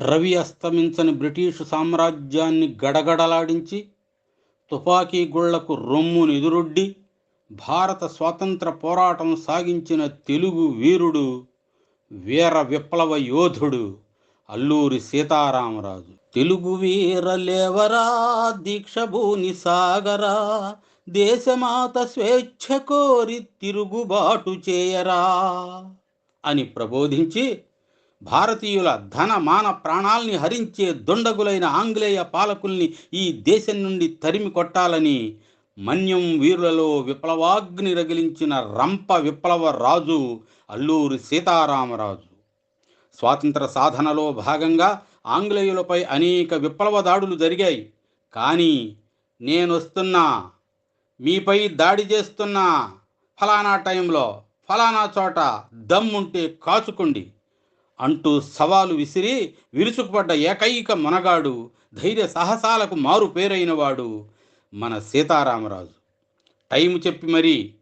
Ravi అస్తమించని British సామ్రాజ్యాన్ని గడగడలాడించి తుపాకీ గుళ్ళకు రొమ్మును ఎదురొడ్డి భారత స్వాతంత్ర పోరాటం సాగించిన తెలుగు వీరుడు వీర విప్లవ యోధుడు అల్లూరి సీతారామరాజు. తెలుగు వీరలేవరా దీక్షభూని సాగరా దేశమాత స్వేచ్ఛ కోరి తిరుగుబాటు చేయరా అని ప్రబోధించి భారతీయుల ధన మాన ప్రాణాల్ని హరించే దొండగులైన ఆంగ్లేయ పాలకుల్ని ఈ దేశం నుండి తరిమి కొట్టాలని మన్యం వీరులలో విప్లవాగ్ని రగిలించిన రంప విప్లవ రాజు అల్లూరి సీతారామరాజు. స్వాతంత్ర సాధనలో భాగంగా ఆంగ్లేయులపై అనేక విప్లవ దాడులు జరిగాయి. కానీ నేనొస్తున్నా మీపై దాడి చేస్తున్నా ఫలానా టైంలో ఫలానా చోట దమ్ముంటే కాచుకోండి. అంటూ సవాలు విసిరి విరుచుకుపడ్డ ఏకైక మొనగాడు ధైర్య సాహసాలకు మారు పేరైనవాడు మన సీతారామరాజు. టైం చెప్పి మరీ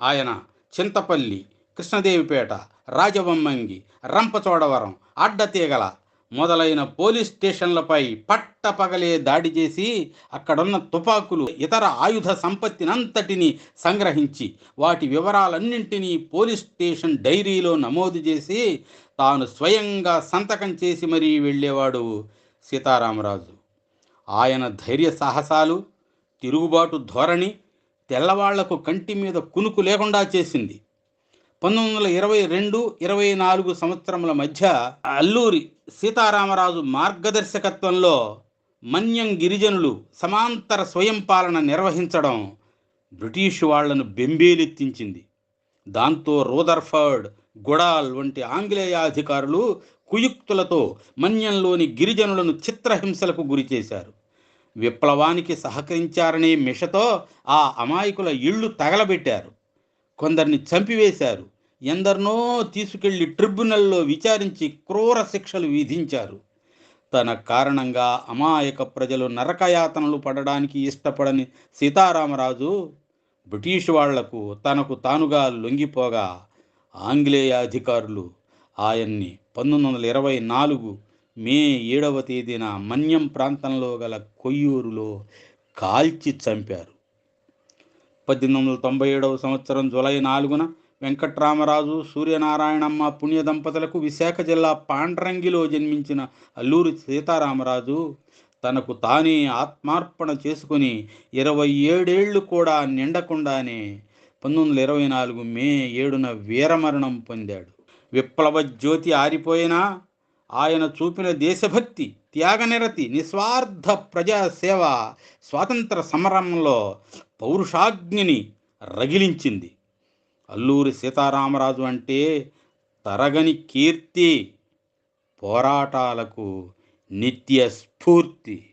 ఆయన చింతపల్లి కృష్ణదేవిపేట రాజబొమ్మంగి రంపచోడవరం అడ్డతీగల మొదలైన పోలీస్ స్టేషన్లపై పట్టపగలే దాడి చేసి అక్కడున్న తుపాకులు ఇతర ఆయుధ సంపత్తినంతటిని సంగ్రహించి వాటి వివరాలన్నింటినీ పోలీస్ స్టేషన్ డైరీలో నమోదు చేసి తాను స్వయంగా సంతకం చేసి మరీ వెళ్ళేవాడు సీతారామరాజు. ఆయన ధైర్య సాహసాలు తిరుగుబాటు ధోరణి తెల్లవాళ్ళకు కంటి మీద కునుకు లేకుండా చేసింది. పంతొమ్మిది వందల ఇరవై రెండు ఇరవై నాలుగు సంవత్సరముల మధ్య అల్లూరి సీతారామరాజు మార్గదర్శకత్వంలో మన్యం గిరిజనులు సమాంతర స్వయం పాలన నిర్వహించడం బ్రిటిష్ వాళ్ళను బెంబేలెత్తించింది. దాంతో రూదర్ఫర్డ్ గుడాల్ వంటి ఆంగ్లేయాధికారులు కుయుక్తులతో మన్యంలోని గిరిజనులను చిత్రహింసలకు గురిచేశారు విప్లవానికి సహకరించారనే మిషతో ఆ అమాయకుల ఇళ్ళు తగలబెట్టారు. కొందరిని చంపివేశారు. ఎందరినో తీసుకెళ్ళి ట్రిబ్యునల్లో విచారించి క్రూర శిక్షలు విధించారు. తన కారణంగా అమాయక ప్రజలు నరకయాతనలు పడడానికి ఇష్టపడని సీతారామరాజు బ్రిటిష్ వాళ్ళకు తనకు తానుగా లొంగిపోగా ఆంగ్లేయ అధికారులు ఆయన్ని పంతొమ్మిది వందల ఇరవై నాలుగు మే ఏడవ తేదీన మన్యం ప్రాంతంలో గల కొయ్యూరులో కాల్చి చంపారు. పద్దెనిమిది వందల తొంభై ఏడవ సంవత్సరం జులై నాలుగున వెంకట్రామరాజు సూర్యనారాయణమ్మ పుణ్య దంపతులకు విశాఖ జిల్లా పాండ్రంగిలో జన్మించిన అల్లూరి సీతారామరాజు. తనకు తానే ఆత్మార్పణ చేసుకుని ఇరవై ఏడేళ్ళు కూడా నిండకుండానే పంతొమ్మిది వందల ఇరవై నాలుగు మే ఏడున వీరమరణం పొందాడు. విప్లవ జ్యోతి ఆరిపోయినా ఆయన చూపిన దేశభక్తి త్యాగనిరతి నిస్వార్థ ప్రజాసేవ స్వాతంత్ర సమరంలో పౌరుషాగ్నిని రగిలించింది. అల్లూరి సీతారామరాజు అంటే తరగని కీర్తి పోరాటాలకు నిత్య స్ఫూర్తి.